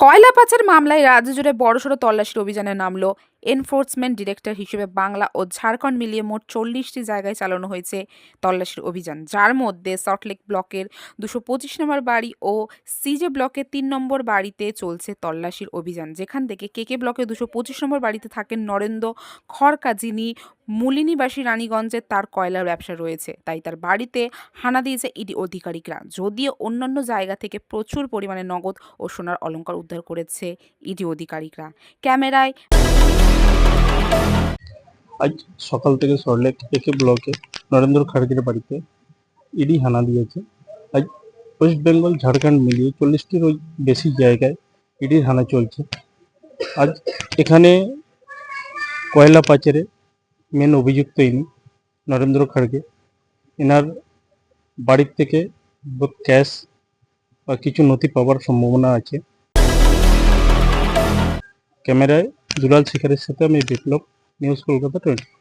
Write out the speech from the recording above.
কয়লা পাচার মামলায় রাজ্য জুড়ে বড়সড় তল্লাশির অভিযানে নামলো। এনফোর্সমেন্ট ডিরেক্টর হিসেবে বাংলা ও ঝাড়খণ্ড মিলিয়ে মোট চল্লিশটি জায়গায় চালানো হয়েছে তল্লাশির অভিযান। যার মধ্যে সল্টলেক ব্লকের দুশো পঁচিশ নম্বর বাড়ি ও সিজে ব্লকের তিন নম্বর বাড়িতে চলছে তল্লাশির অভিযান, যেখান থেকে কেকে ব্লকের দুশো পঁচিশ নম্বর বাড়িতে থাকেন নরেন্দ্র খড়কা, যিনি মুলিনীবাসী রানীগঞ্জের তার কয়লার ব্যবসা রয়েছে। তাই তার বাড়িতে হানা দিয়েছে ইডি আধিকারিকরা যদিও অন্যান্য জায়গা থেকে প্রচুর পরিমাণে নগদ ও সোনার অলঙ্কার উদ্ধার করেছে ইডি আধিকারিকরা ক্যামেরায় আজ সকাল থেকে সরলেক একে ব্লকে নরেন্দ্র খাড়গের বাড়িতে ইডি হানা দিয়েছে। আজ ওয়েস্ট বেঙ্গল, ঝাড়খণ্ড মিলিয়ে চল্লিশটির ওই বেশি জায়গায় ইডির হানা চলছে। আজ এখানে কয়লা পাচারে মেন অভিযুক্ত ইনি নরেন্দ্র খাড়গে এনার বাড়ির থেকে ক্যাশ বা কিছু নথি পাওয়ার সম্ভাবনা আছে। ক্যামেরায় দুলাল শেখারের সাথে আমি বিপ্লব নিউজ কলকাতা টোয়েন্টি